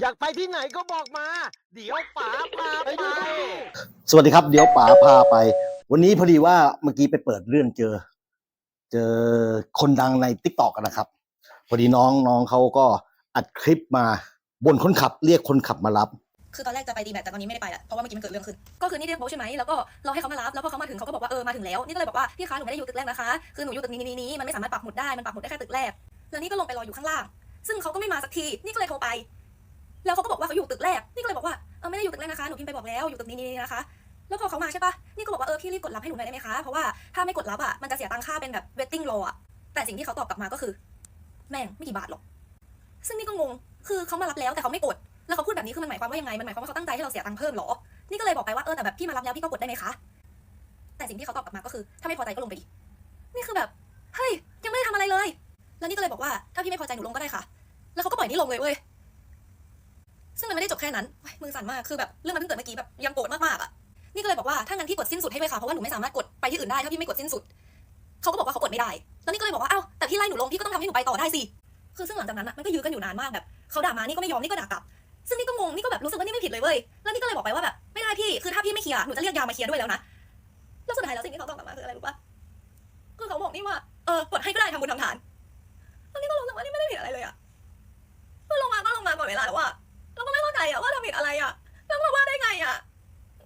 อยากไปที่ไหนก็บอกมา เดี๋ยวป๋าพาไปสวัสดีครับ เดี๋ยวป๋าพาไป วันนี้พอดีว่าเมื่อกี้ไปเปิดเรื่องเจอ เจอคนดังในทิกตอกกันนะครับ พอดีน้องน้องเขาก็อัดคลิปมาบนคนขับเรียกคนขับมารับ คือตอนแรกจะไปดีแบตแต่ตอนนี้ไม่ได้ไปละเพราะว่าเมื่อกี้มันเกิดเรื่องขึ้น ก็คือนี่เรียกโบทใช่ไหมแล้วก็รอให้เขามารับแล้วพอเขามาถึงเขาก็บอกว่าเออมาถึงแล้วนี่ก็เลยบอกว่าพี่คะหนูไม่ได้อยู่ตึกแรกนะคะคือหนูอยู่ตึกนี้นี้นี้มันไม่สามารถปักหมุดได้มันปักหมุดได้แค่ตึกแรกแล้วนี่ก็ลงไปรออยู่ข้างล่าง ซึ่งเขาก็ไม่มาสักทีนี่ก็เลยโทรไป แล้วเขาก็บอกว่าเขาอยู่ตึกแรก นี่ก็เลยบอกว่าเออไม่ได้อยู่ตึกแรกนะคะ หนูพิมพ์ไปบอกแล้ว อยู่ตึกนี้นี้นะคะ แล้วพอเขามาใช่ปะนี่ก็บอกว่าเออพี่รีบกดรับให้หนูหน่อยได้ไหมคะ เพราะว่าถ้าไม่กดรับอะ มันจะเสียตังค่าเป็นแบบ waiting role อะ แต่สิ่งที่เขาตอบกลับมาก็คือ แม่งไม่กี่บาทหรอก ซึ่งนี่ก็งง คือเขามารับแล้วแต่เขาไม่กด แล้วเขาพูดแบบนี้คือมันหมายความว่ายังไง มันหมายความว่าเขาตั้งใจให้เราเสียตังค์เพิ่มเหรอ นี่ก็เลยบอกไปว่าเออแต่แบบพี่มารับแล้วพี่ก็กดได้ไหมคะ แต่สิ่งที่เขาตอบกลับมาก็คือ ถ้าไม่พอใจก็ลงไปดิ นี่คือแบบ เฮ้ย ยังไม่ได้ทำอะไรเลย แล้วนี่ก็เลยบอกว่าถ้าพี่ไม่พอใจหนูลงก็ได้ค่ะ แล้วเขาก็ปล่อยนี่ลงเลยเว้ย ซึ่งมันไม่ได้จบแค่นั้นมือสั่นมากคือแบบเรื่องมันเพิ่งเกิดเมื่อกี้แบบยังโกรธมากๆอะนี่ก็เลยบอกว่าถ้างั้นพี่กดสิ้นสุดให้ไหมคะเพราะว่าหนูไม่สามารถกดไปที่อื่นได้ถ้าพี่ไม่กดสิ้นสุดเขาก็บอกว่าเขากดไม่ได้ แล้วนี่ก็เลยบอกว่าเอ้าแต่พี่ไล่หนูลงพี่ก็ต้องทำให้หนูไปต่อได้สิคือซึ่งหลังจากนั้นอะมันก็ยื้อกันอยู่นานมากแบบเขาด่ามานี่ก็ไม่ยอมนี่ก็ด่ากลับ ซึ่งนี่ก็งงนี่ก็แบบรู้สึกว่านี่ไม่ผิดเลยเว้ยแล้วนี่ก็เลยบอกไปว่าแบบไม่ได้พี่คือถ้าพี่ไม่เคลียร์หนูจะเรียกยามมาเคลียร์ด้วยแล้วนะแล้วสุดท้ายแล้วสิ่งที่เขาตอบกลับมาคืออะไรรู้ปะคือเขาบอกนี่ว่าเออกดให้ก็ได้ทำบุญทำทานแล้วนี่ก็รู้สึกว่านี่ไม่ได้ผิดอะไรเลยอะคือลงมาก็ลงมาก่อนเวลาแล้วอะ วก็ไม่าใจอะว่าทำผิดอะไรอะแล้วมาว่าได้ไงอะ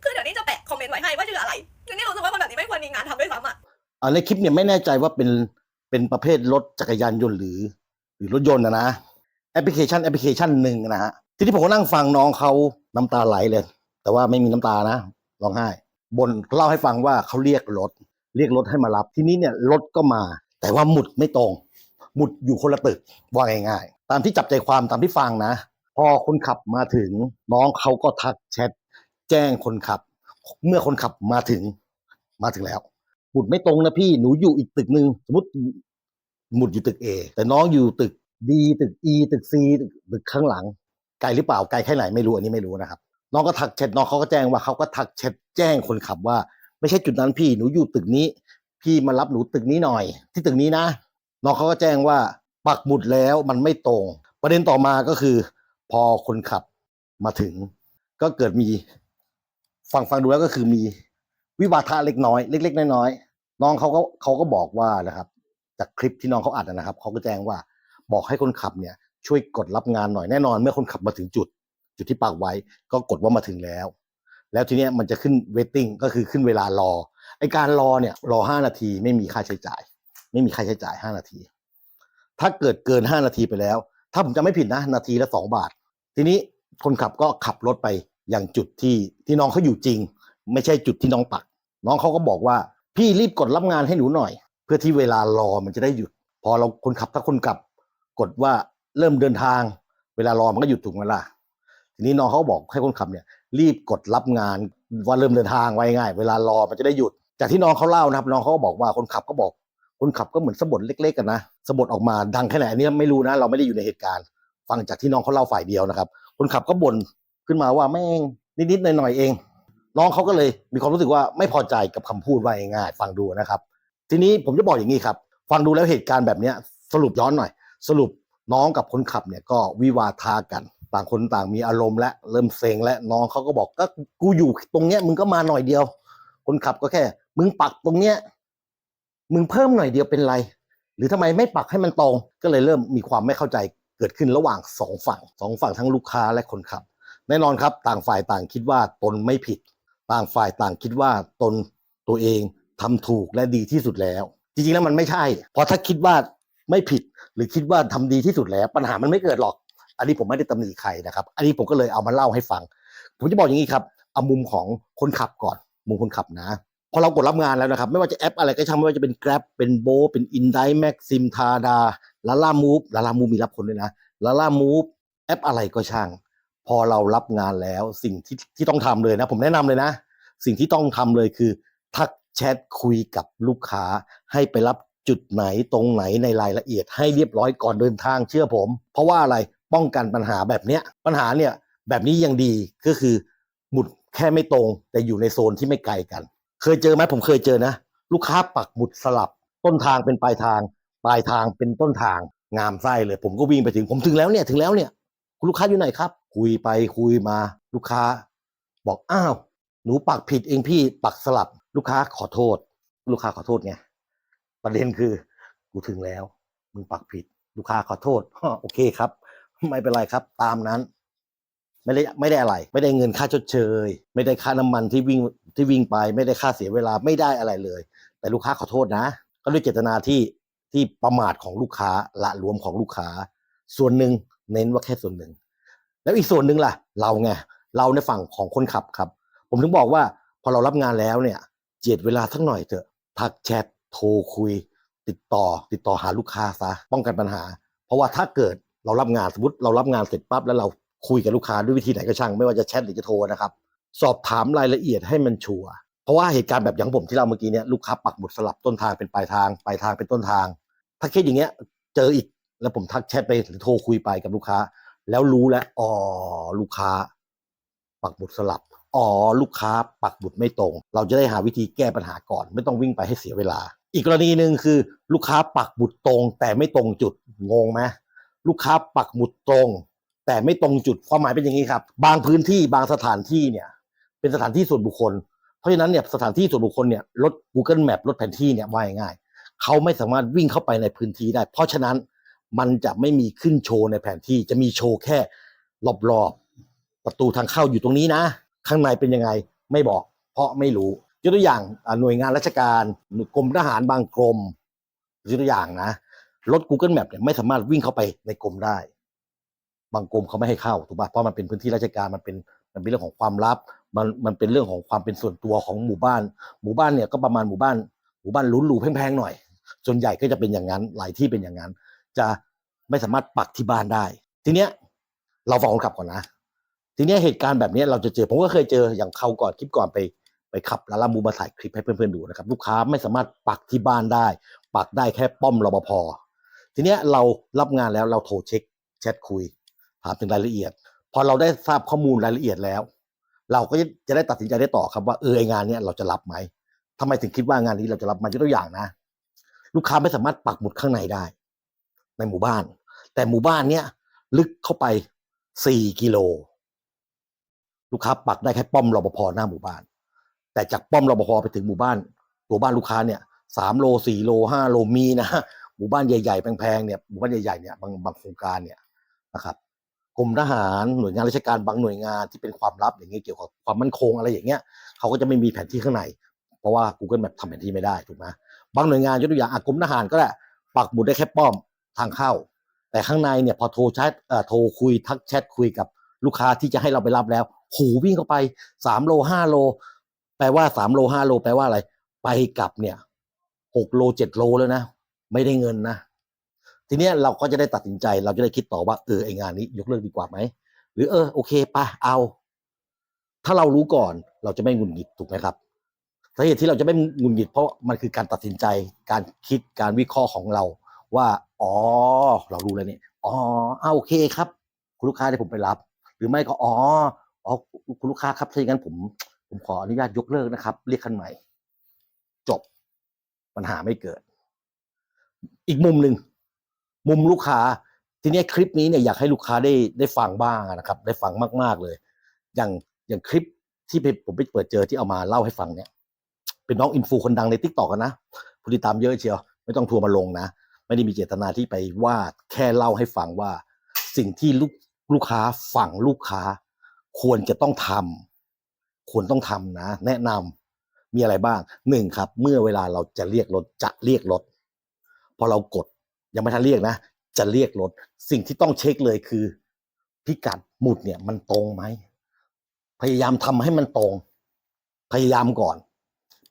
คือเดี๋ยวนี้จะแปะคอมเมนต์ไว้ให้ว่าชื่ออะไรคือนี่รู้สึกว่าคนแบบนี้ไม่ควรมีงานทำด้วยซ้ำอะอ่าในคลิปเนี่ยไม่แน่ใจว่าเป็นเป็นประเภทรถจักรยานยนต์หรือ หรือรถยนต์นะนะแอปพลิเคชันแอปพลิเคชันหนึ่งนะฮะทีนี้ผมก็นั่งฟังน้องเขาน้ำตาไหลเลย แต่ว่าไม่มีน้ำตานะร้องไห้บนเล่าให้ฟังว่าเขาเรียกรถ เรียกรถให้มารับ ทีนี้เนี่ยรถก็มา แต่ว่าหมุดไม่ตรง หมุดอยู่คนละตึกว่าง่ายๆ ตามที่จับใจความตามที่ฟังนะ พอคนขับมาถึง น้องเขาก็ทักแชทแจ้งคนขับ เมื่อคนขับมาถึง มาถึงแล้วหมุดไม่ตรงนะพี่หนูอยู่อีกตึกหนึ่งสมมติหมุดอยู่ตึก A แต่น้องอยู่ตึก D ตึก E ตึก C ตึกตึกข้างหลังไกลหรือเปล่าไกลแค่ไหนไม่รู้อันนี้ไม่รู้นะครับ น้องก็ทักแชทน้องเขาก็แจ้งว่าเขาก็ทักแชทแจ้งคนขับว่า ไม่ใช่จุดนั้นพี่หนูอยู่ตึกนี้ พี่มารับหนูตึกนี้หน่อย ที่ตึกนี้นะ น้องเขาก็แจ้งว่าปักหมุดแล้วมันไม่ตรง ประเด็นต่อมาก็คือ พอคนขับมาถึง ก็เกิดมีฟังฟังดูแล้วก็คือมีวิวาทะเล็กน้อยเล็ก ๆ น้อยๆน้องเขาก็เขาก็บอกว่านะครับ จากคลิปที่น้องเขาอัดนะครับเขาก็แจ้งว่าบอกให้คนขับเนี่ย ช่วยกดรับงานหน่อยแน่นอน เมื่อคนขับมาถึงจุด จุดที่ปักไว้ ก็กดว่ามาถึงแล้ว แล้วทีเนี้ยมันจะขึ้น waiting ก็คือขึ้นเวลารอไอการรอเนี่ย รอห้านาทีไม่มีค่าใช้จ่าย ไม่มีค่าใช้จ่ายห้านาที ถ้าเกิดเกินห้านาทีไปแล้ว ถ้าผมจำไม่ผิดนะ นาทีละสองบาท ทีนี้คนขับก็ขับรถไปอยังจุดที่ที่น้องเขาอยู่จริง ไม่ใช่จุดที่น้องปัก น้องเขาก็บอกว่าพี่รีบกดรับงานให้หนูหน่อย เพื่อที่เวลารอมันจะได้หยุด พอเราคนขับถ้าคนขับ กดว่าเริ่มเดินทาง เวลารอมันก็หยุดถูกไหมล่ะทีนี้น้องเขาบอกให้คนขับเนี่ย รีบกดรับงานว่าเริ่มเดินทางไว้ง่าย เวลารอมันจะได้หยุด จากที่น้องเขาเล่านะครับ น้องเขาก็บอกว่าคนขับก็บอก คนขับก็เหมือนสะบัดเล็กๆกันนะสะบัดออกมาดังแค่ไหนอันนี้ไม่รู้นะ เราไม่ได้อยู่ในเหตุการณ์ ฟังจากที่น้องเขาเล่าฝ่ายเดียวนะครับ คนขับก็บ่นขึ้นมาว่าแม่งนิดๆหน่อยๆเอง น้องเขาก็เลยมีความรู้สึกว่าไม่พอใจกับคำพูดว่าง่ายๆฟังดูนะครับ ทีนี้ผมจะบอกอย่างนี้ครับ ฟังดูแล้วเหตุการณ์แบบนี้สรุปย้อนหน่อย สรุปน้องกับคนขับเนี่ยก็วิวาทากัน ต่างคนต่างมีอารมณ์และเริ่มเซ็งและน้องเขาก็บอกก็กูอยู่ตรงเนี้ยมึงก็มาหน่อยเดียว คนขับก็แค่ มึงปักตรงเนี้ย มึงเพิ่มหน่อยเดียวเป็นไร หรือทำไมไม่ปักให้มันตรง ก็เลยเริ่มมีความไม่เข้าใจเกิดขึ้นระหว่างสองฝั่งสองฝั่งทั้งลูกค้าและคนขับ แน่นอนครับ ต่างฝ่ายต่างคิดว่าตนไม่ผิด ต่างฝ่ายต่างคิดว่าตนตัวเองทำถูกและดีที่สุดแล้ว จริงๆแล้วมันไม่ใช่ เพราะถ้าคิดว่าไม่ผิดหรือคิดว่าทำดีที่สุดแล้ว ปัญหามันไม่เกิดหรอก อันนี้ผมไม่ได้ตำหนิใครนะครับ อันนี้ผมก็เลยเอามาเล่าให้ฟัง ผมจะบอกอย่างนี้ครับ เอามุมของคนขับก่อน มุมคนขับนะ พอเรากดรับงานแล้วนะครับ ไม่ว่าจะแอปอะไรก็ช่างไม่ว่าจะเป็น Grab เป็นโบเป็น i n d i แม็กซิมทาดาลาล่ามูฟลาล่ามูฟมีรับคนด้วยนะลาล่ามูฟแอปอะไรก็ช่าง พอเรารับงานแล้วสิ่งที่ที่ต้องทำเลยนะ ผมแนะนำเลยนะ สิ่งที่ต้องทำเลยคือ ทักแชทคุยกับลูกค้า ให้ไปรับจุดไหนตรงไหนในรายละเอียดให้เรียบร้อยก่อนเดินทางเชื่อผม เพราะว่าอะไรป้องกันปัญหาแบบเนี้ยปัญหาเนี่ยแบบนี้ยังดีก็คือหมุดแค่ไม่ตรง แต่อยู่ในโซนที่ไม่ไกลกัน เคยเจอไหมผมเคยเจอนะ ลูกค้าปักหมุดสลับ ต้นทางเป็นปลายทาง ปลายทางเป็นต้นทาง งามไส้เลย ผมก็วิ่งไปถึงผมถึงแล้วเนี่ยถึงแล้วเนี่ย คุณลูกค้าอยู่ไหนครับ คุยไปคุยมาลูกค้า บอกอ้าวหนูปักผิดเองพี่ปักสลับ ลูกค้าขอโทษ ลูกค้าขอโทษไงประเด็นคือ กูถึงแล้วมึงปักผิด ลูกค้าขอโทษโอเคครับ ไม่เป็นไรครับ ตามนั้น ไม่ได้ไม่ได้อะไร ไม่ได้เงินค่าชดเชย ไม่ได้ค่าน้ำมันที่วิ่งที่วิ่งไป ไม่ได้ค่าเสียเวลาไม่ได้อะไรเลย แต่ลูกค้าขอโทษนะ ก็ด้วยเจตนาที่ที่ประมาทของลูกค้าละหลวมของลูกค้า ส่วนหนึ่งเน้นว่าแค่ส่วนหนึ่ง แล้วอีกส่วนหนึ่งล่ะ เราไงเราในฝั่งของคนขับครับ ผมถึงบอกว่าพอเรารับงานแล้วเนี่ย เจียดเวลาสักหน่อยเถอะทักแชทโทรคุย ติดต่อ ติดต่อหาลูกค้าซะป้องกันปัญหา เพราะว่าถ้าเกิดเรารับงานสมมติเรารับงานเสร็จปั๊บแล้วเรา คุยกับลูกค้าด้วยวิธีไหนก็ช่าง ไม่ว่าจะแชทหรือจะโทรนะครับ สอบถามรายละเอียดให้มันชัวร์เพราะว่าเหตุการณ์แบบอย่างผมที่เราเมื่อกี้เนี่ยลูกค้าปักหมุดสลับต้นทางเป็นปลายทางปลายทางเป็นต้นทาง ถ้าเคสอย่างเงี้ยเจออีกแล้วผมทักแชทไปหรือโทรคุยไปกับลูกค้า แล้วรู้แล้วอ๋อลูกค้า ปักหมุดสลับอ๋อลูกค้าปักหมุดไม่ตรง เราจะได้หาวิธีแก้ปัญหาก่อน ไม่ต้องวิ่งไปให้เสียเวลา อีกกรณีหนึ่งคือ ลูกค้าปักหมุดตรง แต่ไม่ตรงจุดงงไหมลูกค้าปักหมุดตรง แต่ไม่ตรงจุดความหมายเป็นอย่างนี้ครับ บางพื้นที่บางสถานที่เนี่ย เป็นสถานที่ส่วนบุคคล เพราะฉะนั้นเนี่ยสถานที่ส่วนบุคคลเนี่ยรถ Google Map รถแผนที่เนี่ยว่ายง่ายเขาไม่สามารถวิ่งเข้าไปในพื้นที่ได้ เพราะฉะนั้นมันจะไม่มีขึ้นโชว์ในแผนที่จะมีโชว์แค่รอบๆประตูทางเข้าอยู่ตรงนี้นะ ข้างในเป็นยังไงไม่บอก เพราะไม่รู้ยกตัวอย่างหน่วยงานราชการกรมทหารบางกรมยกตัวอย่างนะรถ Google Map เนี่ยไม่สามารถวิ่งเข้าไปในกรมได้ บางกรมเขาไม่ให้เข้าถูกป่ะเพราะมันเป็นพื้นที่ราชการมันเป็นมันเป็นเรื่องของความลับ มันมันเป็นเรื่องของความเป็นส่วนตัวของหมู่บ้าน หมู่บ้านเนี่ยก็ประมาณหมู่บ้านหมู่บ้านหรูหรูๆแพงๆหน่อยส่วนใหญ่ก็จะเป็นอย่างนั้นหลายที่เป็นอย่างนั้น จะไม่สามารถปักที่บ้านได้ ทีเนี้ยเราฟังคนขับก่อนนะ ทีเนี้ยเหตุการณ์แบบเนี้ยเราจะเจอผมก็เคยเจออย่างเขาก่อนคลิปก่อนไปไปขับลาลามูมาถ่ายคลิปให้เพื่อนๆดูนะครับลูกค้าไม่สามารถปักที่บ้านได้ ปักได้แค่ป้อมรปภทีเนี้ยเรารับงานแล้วเราโทรเช็คแชทคุย ถามถึงรายละเอียด พอเราได้ทราบข้อมูลรายละเอียดแล้ว เราก็จะได้ตัดสินใจได้ต่อครับว่าเออไองานเนี้ยเราจะรับไหมทำไมถึงคิดว่างานนี้เราจะรับมันยกตัวอย่างนะ ลูกค้าไม่สามารถปักหมุดข้างในได้ ในหมู่บ้าน แต่หมู่บ้านเนี้ยลึกเข้าไปสี่กิโล ลูกค้าปักได้แค่ป้อมรปภหน้าหมู่บ้าน แต่จากป้อมรปภไปถึงหมู่บ้าน ตัวบ้านลูกค้าเนี่ยสามโลสี่โลห้าโลมีนะหมู่บ้านใหญ่ๆแพงๆเนี่ยหมู่บ้านใหญ่ๆเนี่ยบางบางโครงการเนี่ยนะครับ กรมทหารหน่วยงานราชการบางหน่วยงานที่เป็นความลับอย่างเงี้ยเกี่ยวกับความมั่นคงอะไรอย่างเงี้ยเขาก็จะไม่มีแผนที่ข้างใน เพราะว่า Google Map ทำแผนที่ไม่ได้ถูกไหมบางหน่วยงานยกตัวอย่างอะกรมทหารก็ได้ปักหมุดได้แค่ป้อมทางเข้า แต่ข้างในเนี่ยพอโทรแชทเอ่อโทรคุยทักแชทคุยกับลูกค้าที่จะให้เราไปรับแล้วหูวิ่งเข้าไปสามโลห้าโล แปลว่าสามโลห้าโล แปลว่าอะไร ไปกลับเนี่ยหกโลเจ็ดโลแล้วนะ ไม่ได้เงินนะ ทีเนี้ยเราก็จะได้ตัดสินใจ เราจะได้คิดต่อว่าเออไองานนี้ ยกเลิกดีกว่าไหมหรือเออโอเคไปเอา ถ้าเรารู้ก่อนเราจะไม่หงุดหงิดถูกไหมครับสาเหตุที่เราจะไม่หงุดหงิดเพราะมันคือการตัดสินใจ การคิดการวิเคราะห์ของเรา ว่าอ๋อเรารู้แล้วเนี่ยอ๋อเอาโอเคครับ คุณลูกค้าที่ผมไปรับ หรือไม่ก็อ๋ออ๋อคุณลูกค้าครับถ้าอย่างนั้นผม ผมขออนุญาตยกเลิกนะครับ เรียกคันใหม่ จบปัญหาไม่เกิด อีกมุมหนึ่ง มุมลูกค้า ทีนี้คลิปนี้เนี่ยอยากให้ลูกค้าได้ได้ฟังบ้างนะครับ ได้ฟังมาก ๆเลย อย่างอย่างคลิปที่ผมไปเปิดเจอที่เอามาเล่าให้ฟังเนี่ย เป็นน้องอินฟูคนดังในทิกตอกนะผู้ติดตามเยอะเชียวไม่ต้องทัวร์มาลงนะ ไม่ได้มีเจตนาที่ไปว่าแค่เล่าให้ฟังว่า สิ่งที่ลูกลูกค้าฝั่งลูกค้า ควรจะต้องทำควรต้องทำนะ แนะนำมีอะไรบ้างหนึ่งครับ เมื่อเวลาเราจะเรียกรถจะเรียกรถพอเรากด ยังไม่ทันเรียกนะ จะเรียกรถ สิ่งที่ต้องเช็คเลยคือ พิกัดหมุดเนี่ยมันตรงไหม พยายามทำให้มันตรง พยายามก่อน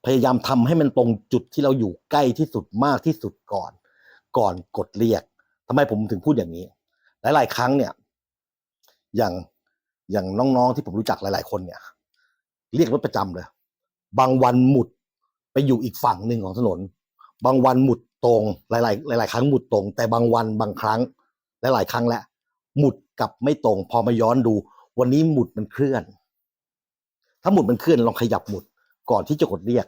พยายามทำให้มันตรงจุดที่เราอยู่ใกล้ที่สุดมากที่สุดก่อน ก่อนกดเรียกทำไมผมถึงพูดอย่างนี้ หลาย ๆ ครั้งเนี่ย อย่างอย่างน้องๆที่ผมรู้จักหลาย ๆ คนเนี่ย เรียกรถประจำเลย บางวันหมุดไปอยู่อีกฝั่งหนึ่งของถนน บางวันหมุด ตรงหลาย ๆ หลาย ๆ ครั้งหมุดตรง แต่บางวันบางครั้งหลายๆครั้งแหละหมุดกลับไม่ตรง พอมาย้อนดู วันนี้หมุดมันเคลื่อน ถ้าหมุดมันเคลื่อนลองขยับหมุดก่อนที่จะกดเรียก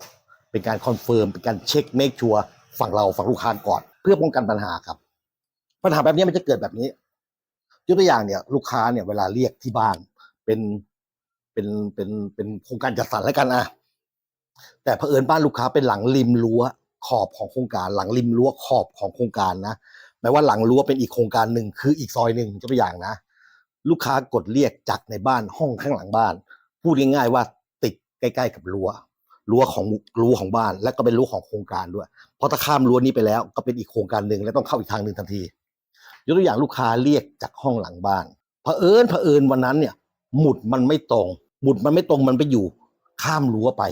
เป็นการคอนเฟิร์มเป็นการเช็คเมคชัวร์ฝั่งเราฝั่งลูกค้าก่อน เพื่อป้องกันปัญหาครับ ปัญหาแบบนี้มันจะเกิดแบบนี้ยกตัวอย่างเนี่ยลูกค้าเนี่ยเวลาเรียกที่บ้านเป็นเป็นเป็นเป็นโครงการจัดสรรแล้วกันอะแต่เผอิญบ้านลูกค้าเป็นหลังริมรั้ว ขอบของโครงการหลังริมรั้วขอบของโครงการนะแม้ว่าหลังรั้วเป็นอีกโครงการหนึ่งคืออีกซอยหนึ่งยกตัวอย่างนะ ลูกค้ากดเรียกจากในบ้านห้องข้างหลังบ้าน พูดง่ายๆว่าติดใกล้ ๆ กับรั้วรั้วของรั้วของบ้าน และก็เป็นรั้วของโครงการด้วย เพราะถ้าข้ามรั้วนี้ไปแล้วก็เป็นอีกโครงการหนึ่งและต้องเข้าอีกทางหนึ่งทันทียกตัวอย่างลูกค้าเรียกจากห้องหลังบ้านเผอิญเผอิญวันนั้นเนี่ย หมุดมันไม่ตรง หมุดมันไม่ตรงมันไปอยู่ ข้ามรั้วไป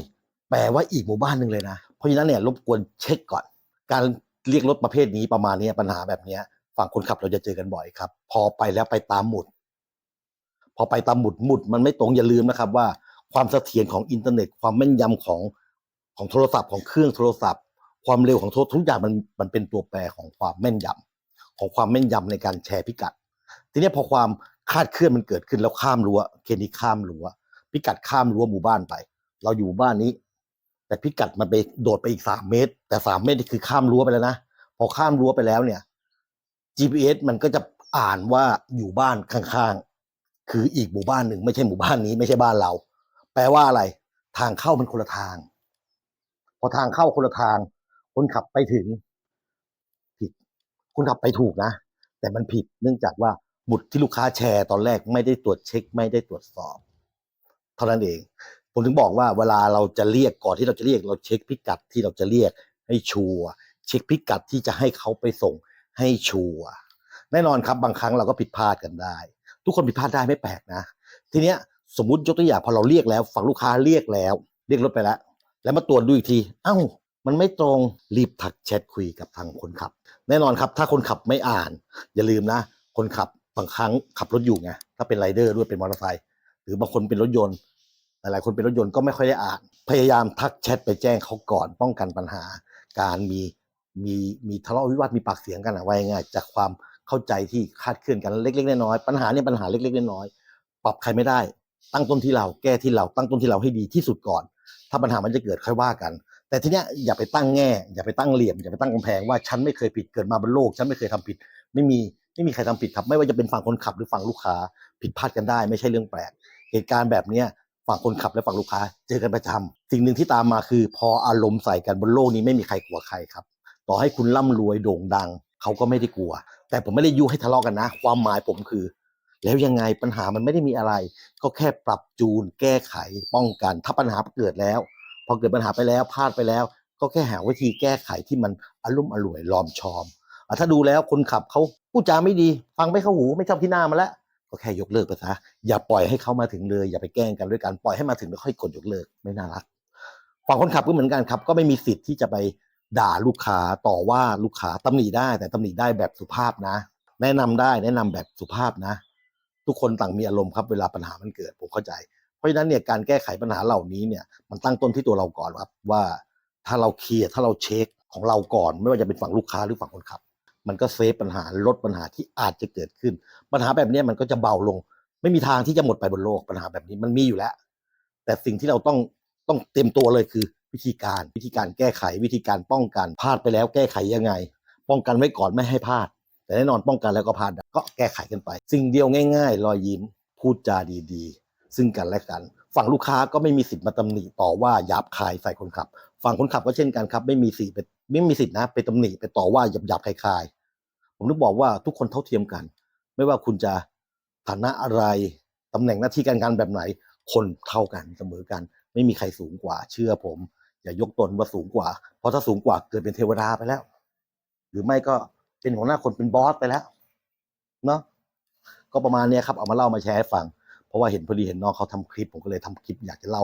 แปลว่าอีกหมู่บ้านหนึ่งเลยนะ ราะฉะนั้นเนี่ยรบกวนเช็คก่อน การเรียกรถประเภทนี้ประมาณนี้ปัญหาแบบนี้ฝั่งคนขับเราจะเจอกันบ่อยครับ พอไปแล้วไปตามหมุด พอไปตามหมุดหมุดมันไม่ตรงอย่าลืมนะครับ ว่าความเสถียรของอินเทอร์เน็ต ความแม่นยำของของโทรศัพท์ของเครื่องโทรศัพท์ ความเร็วของโทรทุกอย่างมันมันเป็นตัวแปรของความแม่นยำของความแม่นยำในการแชร์พิกัด ทีนี้พอความคลาดเคลื่อนมันเกิดขึ้นแล้วข้ามรั้วเคนี้ข้ามรั้วพิกัดข้ามรั้วหมู่บ้านไป เราอยู่บ้านนี้ แต่พิกัดมันไปโดดไปอีกสามเมตร แต่สามเมตรนี่คือข้ามรั้วไปแล้วนะพอข้ามรั้วไปแล้วเนี่ย GPS มันก็จะอ่านว่าอยู่บ้านข้างๆ คืออีกหมู่บ้านหนึ่งไม่ใช่หมู่บ้านนี้ไม่ใช่บ้านเรา แปลว่าอะไร ทางเข้ามันคนละทาง พอทางเข้าคนละทาง คนขับไปถึง ผิดคุณขับไปถูกนะ แต่มันผิดเนื่องจากว่าบุตรที่ลูกค้าแชร์ตอนแรกไม่ได้ตรวจเช็ค ไม่ได้ตรวจสอบ เท่านั้นเอง ผมถึงบอกว่าเวลาเราจะเรียกก่อนที่เราจะเรียก เราเช็คพิกัดที่เราจะเรียกให้ชัวร์เช็คพิกัดที่จะให้เขาไปส่งให้ชัวร์แน่นอนครับบางครั้งเราก็ผิดพลาดกันได้ ทุกคนผิดพลาดได้ไม่แปลกนะ ทีเนี้ยสมมติยกตัวอย่างพอเราเรียกแล้ว ฝั่งลูกค้าเรียกแล้ว เรียกรถไปแล้ว แล้วมาตรวจดูอีกทีเอ้ามันไม่ตรงรีบทักแชทคุยกับทางคนขับ แน่นอนครับ ถ้าคนขับไม่อ่าน อย่าลืมนะ คนขับบางครั้งขับรถอยู่ไงถ้าเป็นไรเดอร์ด้วยเป็นมอเตอร์ไซค์หรือบางคนเป็นรถยนต์ หลายๆคนเป็นรถยนต์ก็ไม่ค่อยได้อ่าน พยายามทักแชทไปแจ้งเขาก่อนป้องกันปัญหา การมีมีมีทะเลาะวิวาทมีปากเสียงกันอะว่าง่ายจากความเข้าใจที่คาดเคลื่อนกันเล็กๆน้อยๆปัญหาเนี่ยปัญหาเล็กๆน้อยๆปรับใครไม่ได้ ตั้งต้นที่เราแก้ที่เราตั้งต้นที่เราให้ดีที่สุดก่อน ถ้าปัญหามันจะเกิดค่อยว่ากัน แต่ทีเนี้ยอย่าไปตั้งแง่ อย่าไปตั้งเหลี่ยมอย่าไปตั้งกำแพงว่าฉันไม่เคยผิดเกิดมาบนโลก ฉันไม่เคยทำผิด ไม่มีไม่มีใครทำผิดครับ ไม่ว่าจะเป็นฝั่งคนขับหรือฝั่งลูกค้าผิดพลาดกันได้ ไม่ใช่เรื่องแปลกเหตุการณ์แบบเนี้ย ฝั่งคนขับและฝั่งลูกค้า เจอกันประจำสิ่งหนึ่งที่ตามมาคือ พออารมณ์ใส่กันบนโลกนี้ไม่มีใครกลัวใครครับ ต่อให้คุณร่ำรวยโด่งดัง เขาก็ไม่ได้กลัว แต่ผมไม่ได้ยุให้ทะเลาะกันนะ ความหมายผมคือ แล้วยังไงปัญหามันไม่ได้มีอะไร ก็แค่ปรับจูน แก้ไขป้องกัน ถ้าปัญหาเกิดแล้ว พอเกิดปัญหาไปแล้วพลาดไปแล้ว ก็แค่หาวิธีแก้ไขที่มันอารมณ์อร่วยลอมชอมอถ้าดูแล้วคนขับเขาพูดจาไม่ดี ฟังไม่เข้าหูไม่ชอบที่หน้ามาแล้ว ก็แค่ยกเลิกไปซะอย่าปล่อยให้เขามาถึงเลยอย่าไปแกล้งกันด้วยการปล่อยให้มาถึงแล้วค่อยกดยกเลิกไม่น่ารักฝั่งคนขับก็เหมือนกันครับ ก็ไม่มีสิทธิ์ที่จะไปด่าลูกค้าต่อว่าลูกค้าตำหนิได้ แต่ตำหนิได้แบบสุภาพนะ แนะนำได้แนะนำแบบสุภาพนะ ทุกคนต่างมีอารมณ์ครับเวลาปัญหามันเกิดผมเข้าใจ เพราะฉะนั้นเนี่ยการแก้ไขปัญหาเหล่านี้เนี่ยมันตั้งต้นที่ตัวเราก่อนครับว่าถ้าเราเคลียร์ถ้าเราเช็คของเราก่อน ไม่ว่าจะเป็นฝั่งลูกค้าหรือฝั่งคนขับ มันก็เซฟปัญหาลดปัญหาที่อาจจะเกิดขึ้น ปัญหาแบบนี้มันก็จะเบาลง ไม่มีทางที่จะหมดไปบนโลกปัญหาแบบนี้มันมีอยู่แล้ว แต่สิ่งที่เราต้องต้องเต็มตัวเลยคือ วิธีการวิธีการแก้ไขวิธีการป้องกันพลาดไปแล้วแก้ไขยังไง ป้องกันไว้ก่อนไม่ให้พลาด แต่แน่นอนป้องกันแล้วก็พลาดก็แก้ไขกันไป สิ่งเดียวง่าย ๆ รอยยิ้มพูดจาดีๆ ซึ่งกันและกัน ฝั่งลูกค้าก็ไม่มีสิทธิ์มาตำหนิต่อว่าหยาบคายใส่คนขับ ฝั่งคนขับก็เช่นกันครับ ไม่มีสิทธิ์ ไม่มีสิทธินะไปตำหนิไปต่อว่าหยาบหยาบๆคลายๆ ผมต้องบอกว่าทุกคนเท่าเทียมกัน ไม่ว่าคุณจะฐานะอะไรตำแหน่งหน้าที่การงานแบบไหน คนเท่ากันเสมอกัน ไม่มีใครสูงกว่า เชื่อผม อย่ายกตนว่าสูงกว่า เพราะถ้าสูงกว่าเกิดเป็นเทวดาไปแล้ว หรือไม่ก็เป็นหัวหน้าคนเป็นบอสไปแล้วเนาะก็ประมาณนี้ครับเอามาเล่ามาแชร์ให้ฟัง เพราะว่าเห็นพอดีเห็นน้องเขาทำคลิป ผมก็เลยทำคลิปอยากจะเล่า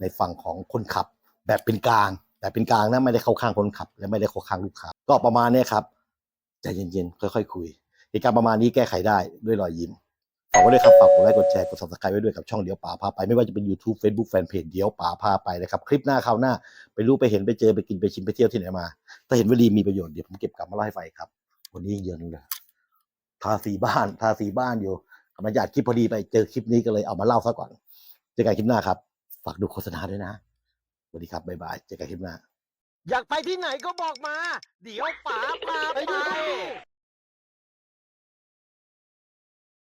ในฝั่งของคนขับแบบเป็นกลาง แบบเป็นกลางนะไม่ได้เข้าข้างคนขับ และไม่ได้เข้าข้างลูกค้า ก็ประมาณนี้ครับใจเย็นๆ ค่อยๆคุยเหตุการณ์ประมาณนี้แก้ไขได้ด้วยรอยยิ้มฝากไว้ด้วยครับฝากกดไลค์กดแชร์กด subscribe ไว้ด้วยกับช่องเดียวป่าพาไปไม่ว่าจะเป็น YouTube Facebook Fanpage เดียวป่าพาไปนะครับ คลิปหน้าคราวหน้า ไปรู้ไปเห็นไปเจอไปกินไปชิมไปเที่ยวที่ไหนมา ถ้าเห็นว่าดีมีประโยชน์เดี๋ยวผมเก็บกลับมาเล่าให้ฟังครับ วันนี้เยอะเลยทาสีบ้านทาสีบ้านอยู่กำลังอยากคลิปพอดีไปเจอคลิปนี้ก็เลยเอามาเล่าซะก่อนเจอกันคลิปหน้าครับ ฝากดูโฆษณาด้วยนะ วัสดีครับ บ๊ายบาย เจอกันคลิปหน้า อยากไปที่ไหนก็บอกมา เดี๋ยวป๋าพาไป